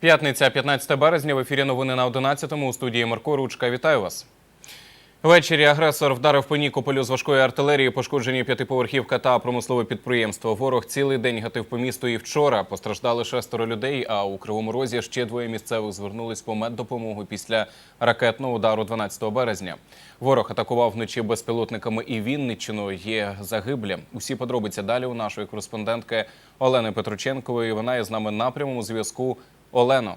П'ятниця, 15 березня. В ефірі новини на 11-му. У студії Марко Ручка. Вітаю вас. Ввечері агресор вдарив по Нікополю з важкої артилерії, пошкоджені п'ятиповерхівка та промислове підприємство. Ворог цілий день гатив по місту і вчора. Постраждали шестеро людей. А у Кривому Розі ще двоє місцевих звернулись по меддопомогу після ракетного удару 12 березня. Ворог атакував вночі безпілотниками і Вінниччину. Є загиблі. Усі подробиці далі у нашої кореспондентки Олени Петроченкової. Вона є з нами на прямому зв'язку. Олено.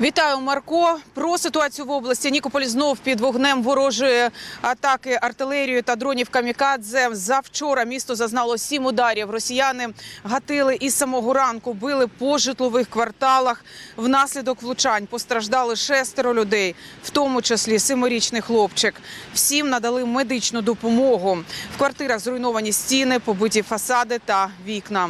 Вітаю, Марко. Про ситуацію в області Нікополь знов під вогнем ворожої атаки артилерією та дронів камікадзе. Завчора місто зазнало сім ударів. Росіяни гатили із самого ранку, били по житлових кварталах. Внаслідок влучань постраждали шестеро людей, в тому числі семирічний хлопчик. Всім надали медичну допомогу. В квартирах зруйновані стіни, побиті фасади та вікна.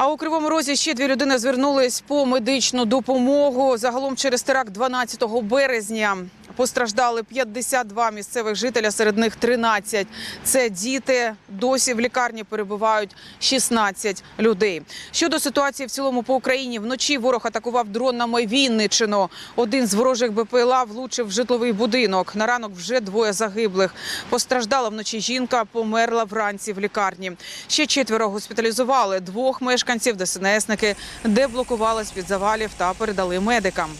А у Кривому Розі ще дві людини звернулись по медичну допомогу. Загалом через теракт 12 березня постраждали 52 місцевих жителя, серед них 13. Це діти. Досі в лікарні перебувають 16 людей. Щодо ситуації в цілому по Україні, вночі ворог атакував дронами Вінничину. Один з ворожих БПЛА влучив в житловий будинок. На ранок вже двоє загиблих. Постраждала вночі жінка, померла вранці в лікарні. Ще четверо госпіталізували. Двох мешканців ДСНСники деблокували з під завалів та передали медикам.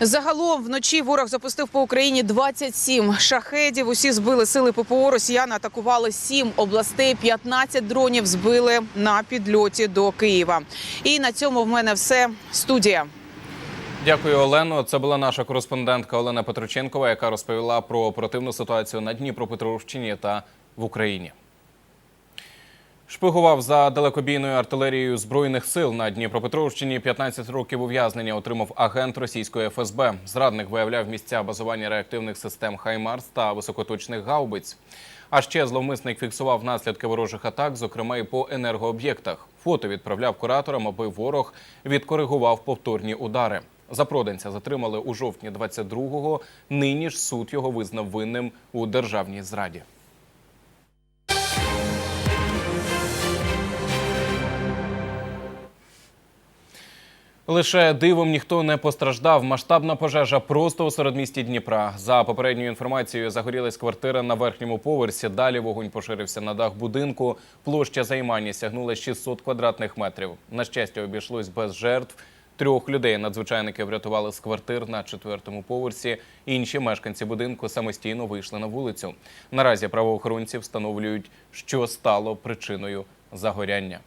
Загалом вночі ворог запустив по Україні 27 шахедів. Усі збили сили ППО. Росіяни атакували 7 областей. 15 дронів збили на підльоті до Києва. І на цьому в мене все. Студія. Дякую, Олено. Це була наша кореспондентка Олена Петроченкова, яка розповіла про оперативну ситуацію на Дніпропетровщині та в Україні. Шпигував за далекобійною артилерією збройних сил на Дніпропетровщині. 15 років ув'язнення отримав агент російської ФСБ. Зрадник виявляв місця базування реактивних систем Хаймарс та високоточних гаубиць. А ще зловмисник фіксував наслідки ворожих атак, зокрема і по енергооб'єктах. Фото відправляв кураторам, аби ворог відкоригував повторні удари. Запроданця затримали у жовтні 22-го. Нині ж суд його визнав винним у державній зраді. Лише дивом ніхто не постраждав. Масштабна пожежа просто у середмісті Дніпра. За попередньою інформацією, загорілась квартира на верхньому поверсі. Далі вогонь поширився на дах будинку. Площа займання сягнула 600 квадратних метрів. На щастя, обійшлось без жертв. Трьох людей надзвичайники врятували з квартир на четвертому поверсі. Інші мешканці будинку самостійно вийшли на вулицю. Наразі правоохоронці встановлюють, що стало причиною загоряння.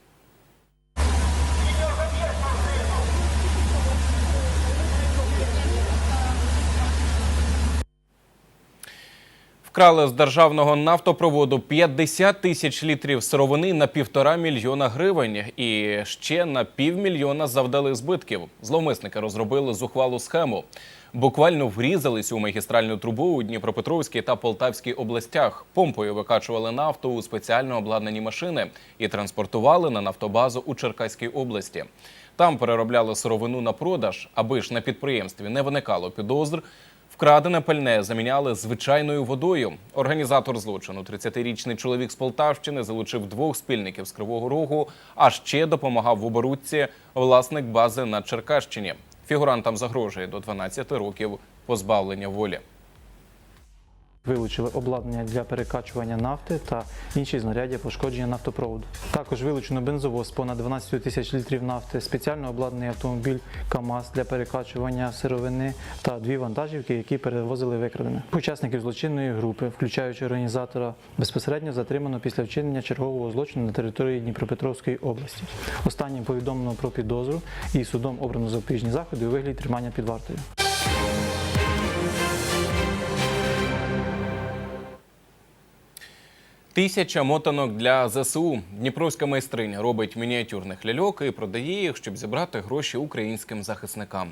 Вкрали з державного нафтопроводу 50 тисяч літрів сировини на півтора мільйона гривень і ще на півмільйона завдали збитків. Зловмисники розробили зухвалу схему. Буквально врізались у магістральну трубу у Дніпропетровській та Полтавській областях. Помпою викачували нафту у спеціально обладнані машини і транспортували на нафтобазу у Черкаській області. Там переробляли сировину на продаж, аби ж на підприємстві не виникало підозр. Вкрадене пальне заміняли звичайною водою. Організатор злочину, 30-річний чоловік з Полтавщини, залучив двох спільників з Кривого Рогу, а ще допомагав в оборудці власник бази на Черкащині. Фігурантам загрожує до 12 років позбавлення волі. Вилучили обладнання для перекачування нафти та інші знаряддя пошкодження нафтопроводу. Також вилучено бензовоз понад 12 тисяч літрів нафти, спеціально обладнаний автомобіль КАМАЗ для перекачування сировини та дві вантажівки, які перевозили викрадене. Учасників злочинної групи, включаючи організатора, безпосередньо затримано після вчинення чергового злочину на території Дніпропетровської області. Останнім повідомлено про підозру і судом обрано запобіжні заходи у вигляді тримання під вартою. Тисяча мотанок для ЗСУ. Дніпровська майстриня робить мініатюрних ляльок і продає їх, щоб зібрати гроші українським захисникам.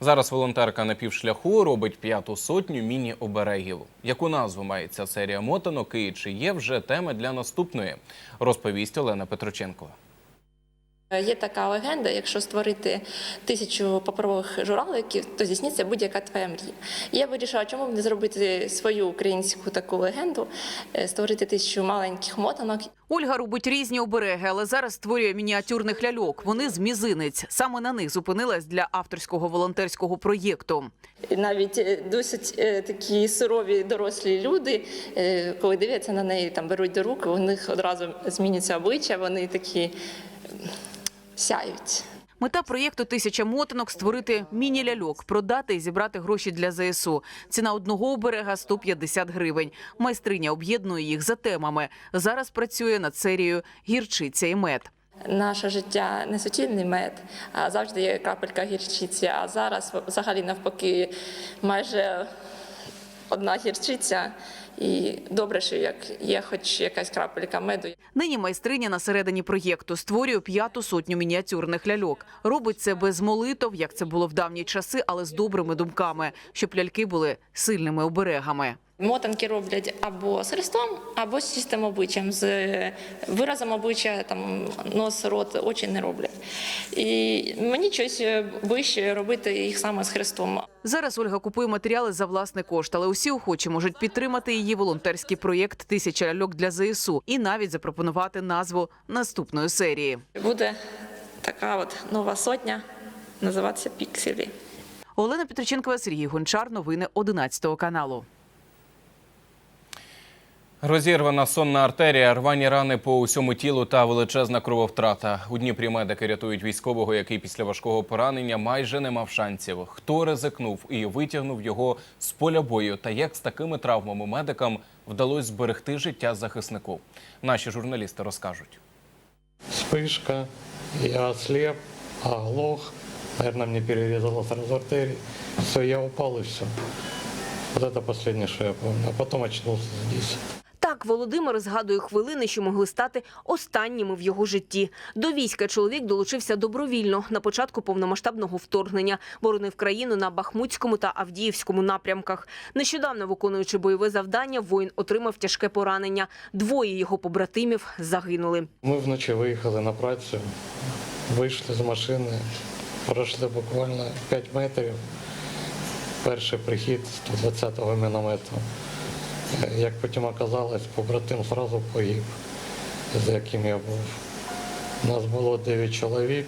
Зараз волонтерка на півшляху робить п'яту сотню міні-оберегів. Яку назву має ця серія мотанок і чи є вже теми для наступної? Розповість Олена Петроченкова. Є така легенда: якщо створити тисячу паперових журналиків, то здійсниться будь-яка твоя мрія. І я вирішила, чому б не зробити свою українську таку легенду, е, створити тисячу маленьких мотанок. Ольга робить різні обереги, але зараз створює мініатюрних ляльок. Вони з мізинець. Саме на них зупинилась для авторського волонтерського проєкту. Навіть е, досить е, такі сурові дорослі люди, е, коли дивляться на неї, там беруть до рук, у них одразу змінюється обличчя, вони такі сяють. Мета проєкту Тисяча мотанок створити міні-ляльок, продати і зібрати гроші для ЗСУ. Ціна одного оберега 150 гривень. Майстриня об'єднує їх за темами. Зараз працює над серією гірчиця і мед. Наше життя не суцільний мед, а завжди є крапелька гірчиці. А зараз взагалі навпаки майже одна гірчиця. І добре, що як є хоч якась крапелька меду. Нині майстриня на середині проєкту створює п'яту сотню мініатюрних ляльок. Робить це без молитов, як це було в давні часи, але з добрими думками, щоб ляльки були сильними оберегами. Мотанки роблять або з хрестом, або з чистим обличчям, з виразом обличчя, там нос, рот, очі не роблять. І мені щось вище робити їх саме з хрестом. Зараз Ольга купує матеріали за власний кошт, але усі охочі можуть підтримати її волонтерський проєкт Тисяча ляльок для ЗСУ і навіть запропонувати назву наступної серії. Буде така от нова сотня, називатися Пікселі. Олена Петриченкова, Сергій Гончар. Новини 11 каналу. Розірвана сонна артерія, рвані рани по усьому тілу та величезна крововтрата. У Дніпрі медики рятують військового, який після важкого поранення майже не мав шансів. Хто ризикнув і витягнув його з поля бою, та як з такими травмами медикам вдалося зберегти життя захиснику? Наші журналісти розкажуть. Вспышка, я ослеп, оглох, наверное, мне перерезало сразу артерии. Все, я упал и все. Вот это последнее, что я помню. А потом очнулся здесь. Так Володимир згадує хвилини, що могли стати останніми в його житті. До війська чоловік долучився добровільно на початку повномасштабного вторгнення. Боронив країну на Бахмутському та Авдіївському напрямках. Нещодавно виконуючи бойове завдання, воїн отримав тяжке поранення. Двоє його побратимів загинули. Ми вночі виїхали на працю, вийшли з машини, пройшли буквально 5 метрів. Перший прихід 120-го міномету. Як потім оказалось, побратим одразу погиб, з яким я був. У Нас було 9 чоловік,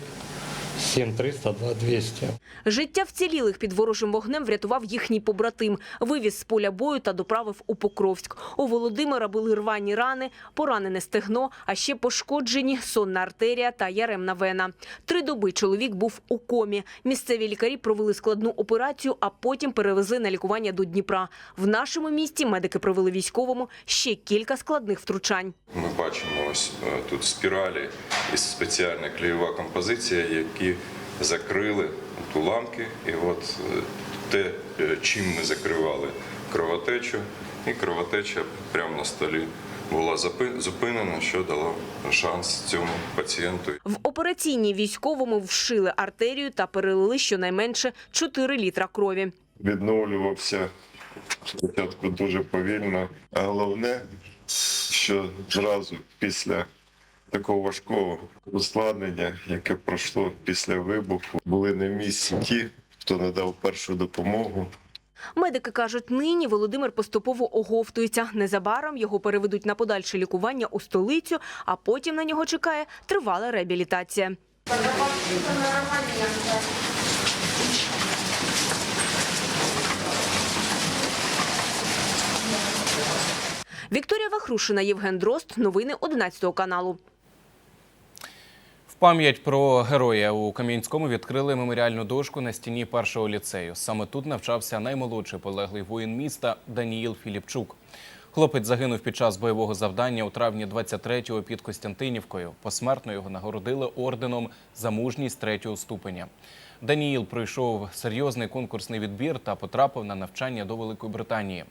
7 300, 2 200. Життя вцілілих під ворожим вогнем врятував їхній побратим. Вивіз з поля бою та доправив у Покровськ. У Володимира були рвані рани, поранене стегно, а ще пошкоджені сонна артерія та яремна вена. Три доби чоловік був у комі. Місцеві лікарі провели складну операцію, а потім перевезли на лікування до Дніпра. В нашому місті медики провели військовому ще кілька складних втручань. Ми бачимо ось е, тут спіралі і спеціальна клеєва композиція, які закрили уламки. І от е, те, е, чим ми закривали кровотечу, і кровотеча прямо на столі була зупинена, що дало шанс цьому пацієнту В операційній військовому вшили артерію та перелили щонайменше 4 літра крові. відновлювався спочатку дуже повільно, а головне, що зразу після такого важкого ускладнення, яке пройшло після вибуху, були на місці ті, хто надав першу допомогу. Медики кажуть, нині Володимир поступово оговтується. Незабаром його переведуть на подальше лікування у столицю, а потім на нього чекає тривала реабілітація. Вікторія Вахрушина, Євген Дрозд. Новини 11 каналу. Пам'ять про героя у Кам'янському відкрили меморіальну дошку на стіні першого ліцею. Саме тут навчався наймолодший полеглий воїн міста Даніїл Філіпчук. Хлопець загинув під час бойового завдання у травні 23-го під Костянтинівкою. Посмертно його нагородили орденом за мужність третього ступеня. Даніїл пройшов серйозний конкурсний відбір та потрапив на навчання до Великої Британії.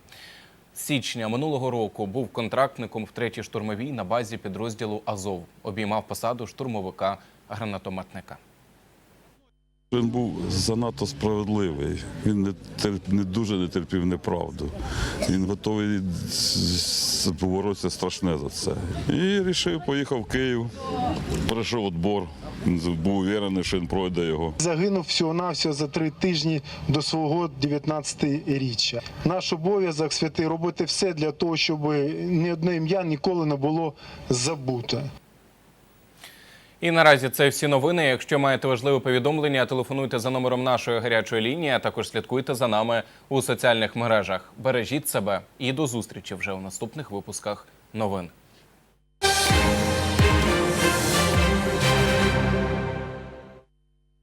Січня минулого року був контрактником в третій штурмовій на базі підрозділу Азов. Обіймав посаду штурмовика гранатометника. Він був занадто справедливий. Він не, терп- не дуже не терпів неправду. Він готовий поборотися страшне за це. І вирішив, поїхав в Київ, пройшов відбор. Був уверений, що він пройде його. Загинув всього-навсього за три тижні до свого 19-річчя. Наш обов'язок святий робити все для того, щоб ні одне ім'я ніколи не було забуте. І наразі це всі новини. Якщо маєте важливе повідомлення, телефонуйте за номером нашої гарячої лінії, а також слідкуйте за нами у соціальних мережах. Бережіть себе і до зустрічі вже у наступних випусках новин.